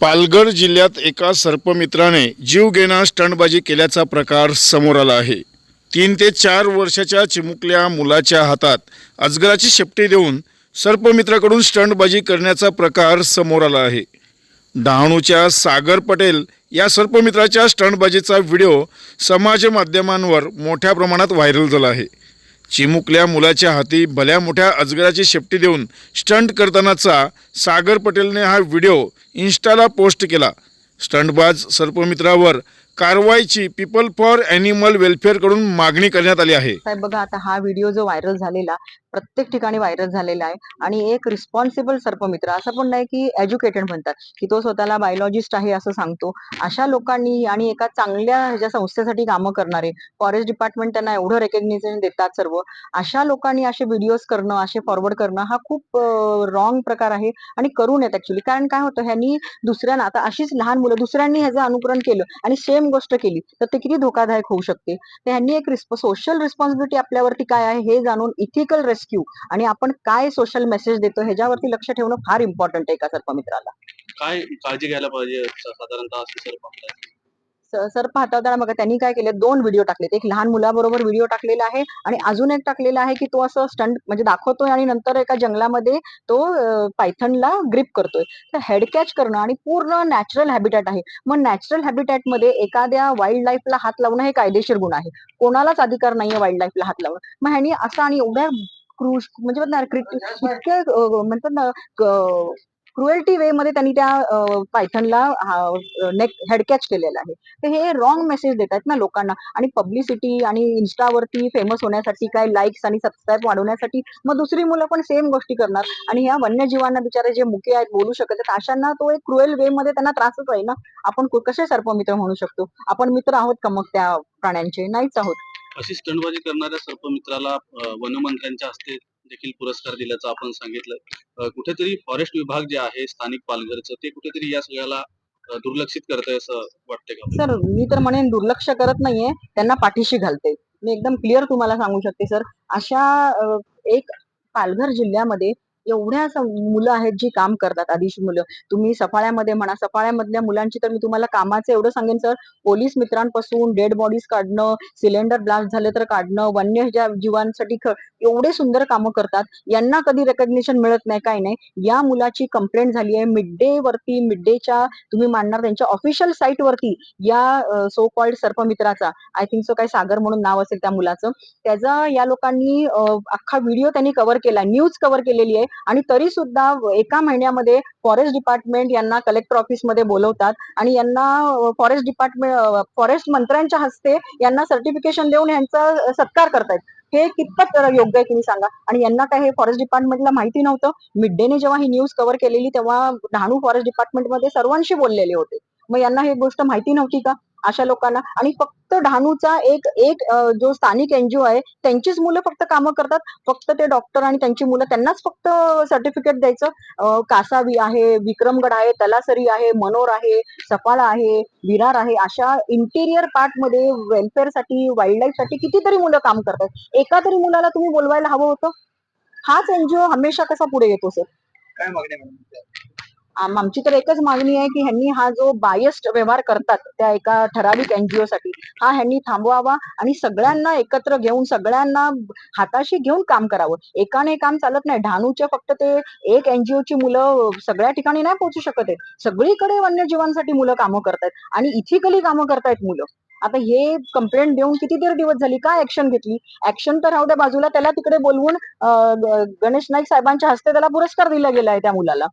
पालघर जिल्ह्यात एका सर्पमित्राने जीवघेणा स्टंटबाजी केल्याचा प्रकार समोर आला आहे. तीन ते चार वर्षाच्या चिमुकल्या मुलाच्या हातात अजगराची शेपटी देऊन सर्पमित्राकडून स्टंटबाजी करण्याचा प्रकार समोर आला आहे. डहाणूच्या सागर पटेल या सर्पमित्राच्या स्टंटबाजीचा व्हिडिओ समाज माध्यमांवर मोठ्या प्रमाणात व्हायरल झाला आहे. चिमुकल्या मुलाच्या हाती भल्या मोठ्या अजगराची शेपटी देऊन स्टंट करतानाचा सागर पटेलने हा व्हिडिओ इन्स्टाला पोस्ट केला. स्टंटबाज सर्पमित्रावर कारवाईची पीपल फॉर एनिमल वेलफेअरकडून मागणी करण्यात आली आहे. साहेब बघा आता हा व्हिडिओ जो व्हायरल झालेला प्रत्येक ठिकाणी व्हायरल झालेला आहे आणि एक रिस्पॉन्सिबल सर्पमित्र असं पण नाही की एज्युकेटेड म्हणतात की तो स्वतःला बायोलॉजिस्ट आहे असं सांगतो. अशा लोकांनी आणि एका चांगल्या ह्याच्या संस्थेसाठी कामं करणारे फॉरेस्ट डिपार्टमेंट त्यांना एवढं रेकग्निशन देतात सर्व. अशा लोकांनी असे व्हिडिओज करणं असे फॉरवर्ड करणं हा खूप रॉंग प्रकार आहे आणि करू नयेत ऍक्च्युली कारण काय होतं ह्यांनी दुसऱ्यांना आता अशीच लहान मुलं दुसऱ्यांनी ह्याचं अनुकरण केलं आणि सेम गोष्ट केली तर ते किती धोकादायक होऊ शकते? तर ह्यांनी एक सोशल रिस्पॉन्सिबिलिटी आपल्यावरती काय आहे हे जाणून इथिकल रेस्क्यू आणि आपण काय सोशल मेसेज देतो ह्याच्यावरती लक्ष ठेवणं फार इम्पॉर्टंट आहे एका सर्पमित्राला काय काळजी घ्यायला पाहिजे साधारणतः असे सर्प आपल्याला? स- सर्प हाताळताना बघा त्यांनी काय केले? दोन व्हिडिओ टाकलेत. एक लहान मुलाबरोबर व्हिडिओ टाकलेला आहे आणि अजून एक टाकलेला आहे की तो असं स्टंट म्हणजे दाखवतोय आणि नंतर एका जंगलामध्ये तो पायथनला ग्रिप करतोय. तर हेड कॅच करणं आणि पूर्ण नॅचरल हॅबिटॅट आहे. मग नॅचरल हॅबिटॅटमध्ये एखाद्या वाईल्ड लाईफला हात लावणं हे कायदेशीर गुण आहे. कोणालाच अधिकार नाहीये वाईल्ड लाईफला हात लावणं. मग ह्यांनी असं आणि एवढ्या क्रूश म्हणजे म्हणतात ना, क्रुएल्टी वे मध्ये त्यांनी त्या पायथनला नेक हेडकॅच केलेला आहे. तर हे रॉंग मेसेज देतात ना लोकांना. आणि पब्लिसिटी आणि इन्स्टावरती फेमस होण्यासाठी काय लाईक्स आणि सबस्क्राईब वाढवण्यासाठी मग दुसरी मुलं पण सेम गोष्टी करणार. आणि ह्या वन्यजीवांना बिचारे जे मुके आहेत बोलू शकत आहेत अशांना तो एक क्रुएल वे मध्ये त्यांना त्रासच आहे ना. आपण कसे सर्पमित्र म्हणू शकतो? आपण मित्र आहोत का मग त्या प्राण्यांचे? नाहीच आहोत. अशी स्टंटबाजी करणाऱ्या सर्पमित्राला वनमंत्र्यांच्या हस्ते देखील पुरस्कार दिल्याचं आपण सांगितलं. कुठेतरी फॉरेस्ट विभाग जे आहे स्थानिक पालघरचं ते कुठेतरी या सगळ्याला दुर्लक्षित करतंय असं वाटतंय का? सर मी तर म्हणेन दुर्लक्ष करत नाहीये त्यांना पाठीशी घालते मी एकदम क्लिअर तुम्हाला सांगू शकते सर. अशा एक पालघर जिल्ह्यामध्ये एवढ्या मुलं आहेत जी काम करतात आधीची मुलं. तुम्ही सफाळ्यामध्ये म्हणा सफाळ्यामधल्या मुलांची तर मी तुम्हाला कामाचं एवढं सांगेन सर. पोलीस मित्रांपासून डेड बॉडीज काढणं सिलेंडर ब्लास्ट झाले तर काढणं वन्य ज्या जीवांसाठी ख- एवढे सुंदर कामं करतात. यांना कधी रेकॉग्निशन मिळत नाही काय नाही. या मुलाची कंप्लेंट झाली आहे मिड डे वरती मिड डेच्या तुम्ही मांडणार त्यांच्या ऑफिशियल साईट वरती या सो कॉल्ड सर्पमित्राचा आय थिंक सो काय सागर म्हणून नाव असेल त्या मुलाचं. त्याचा या लोकांनी अख्खा व्हिडिओ त्यांनी कव्हर केला न्यूज कव्हर केलेली आहे. आणि तरी सुद्धा एका महिन्यामध्ये फॉरेस्ट डिपार्टमेंट यांना कलेक्टर ऑफिसमध्ये बोलवतात आणि यांना फॉरेस्ट डिपार्टमेंट फॉरेस्ट मंत्र्यांच्या हस्ते यांना सर्टिफिकेशन देऊन यांचा सत्कार करतायत. हे कितपत योग्य आहे तुम्ही सांगा? आणि यांना काय हे फॉरेस्ट डिपार्टमेंटला माहिती नव्हतं? मिड डेने जेव्हा ही न्यूज कव्हर केलेली तेव्हा डहाणू फॉरेस्ट डिपार्टमेंटमध्ये सर्वांशी बोललेले होते. मग यांना ही गोष्ट माहिती नव्हती का? अशा लोकांना. आणि फक्त डहाणूचा एक एक जो स्थानिक एनजीओ आहे त्यांचीच मुलं फक्त कामं करतात. फक्त ते डॉक्टर आणि त्यांची मुलं त्यांनाच फक्त सर्टिफिकेट द्यायचं. कासावी आहे विक्रमगड आहे तलासरी आहे मनोर आहे सफाळा आहे विरार आहे. अशा इंटिरियर पार्टमध्ये वेलफेअरसाठी वाईल्डसाठी कितीतरी मुलं काम करतात. एका तरी मुलाला तुम्ही बोलवायला हवं होतं? हाच एनजीओ हमेशा कसा पुढे येतो सर काय मागणी आमची तर एकच मागणी आहे की ह्यांनी हा जो बायस्ड व्यवहार करतात त्या एका ठराविक एनजीओ साठी हा ह्यांनी थांबवावा आणि सगळ्यांना एकत्र घेऊन सगळ्यांना हाताशी घेऊन काम करावं. एकाने काम चालत नाही. डहाणूचे फक्त ते एक एनजीओ ची मुलं सगळ्या ठिकाणी नाही पोहोचू शकत आहेत. सगळीकडे वन्यजीवांसाठी मुलं कामं करतायत आणि इथिकली कामं करतायत मुलं. आता हे कंप्लेंट देऊन किती देर दिवस झाली काय ऍक्शन घेतली? ऍक्शन तर राहू द्या बाजूला त्याला तिकडे बोलवून गणेश नाईक साहेबांच्या हस्ते त्याला पुरस्कार दिला गेला आहे त्या मुलाला.